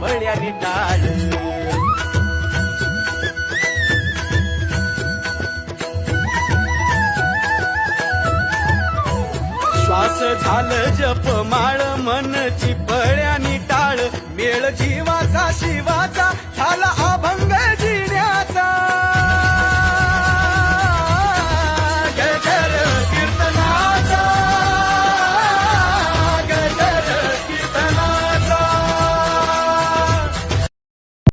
चिपळ्याने टाळ. श्वास झालं जप माळ मन चिपळ्यानी टाळ. मेळ जीवाचा शिवाचा